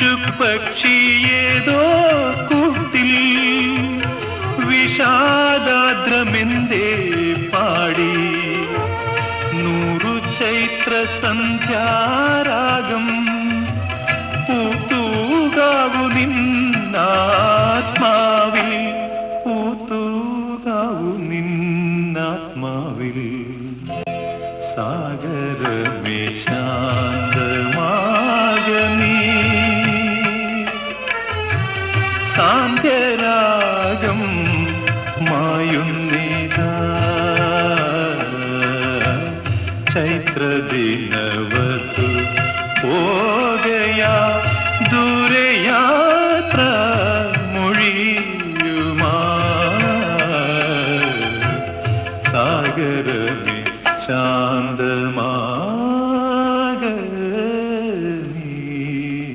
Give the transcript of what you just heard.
വിഷുപക്ഷിയേതോ കൂത്തിൽ വിഷാദാദ്രമെന്തേ പാടി? നൂറു ചൈത്ര സന്ധ്യാരാഗം പൂത്തൂകാവു നിന്നാത്മാവിൽ പൂത്തൂകാവു നിന്നാത്മാവിൽ. സാഗരമേ സാന്ധ്യരാഗം മായുന്നിത. ചൈത്രദിനവതു പോകയാ ദൂരയാത്ര മൊഴിയുമാ. സാഗരമേ ശാന്തമാ.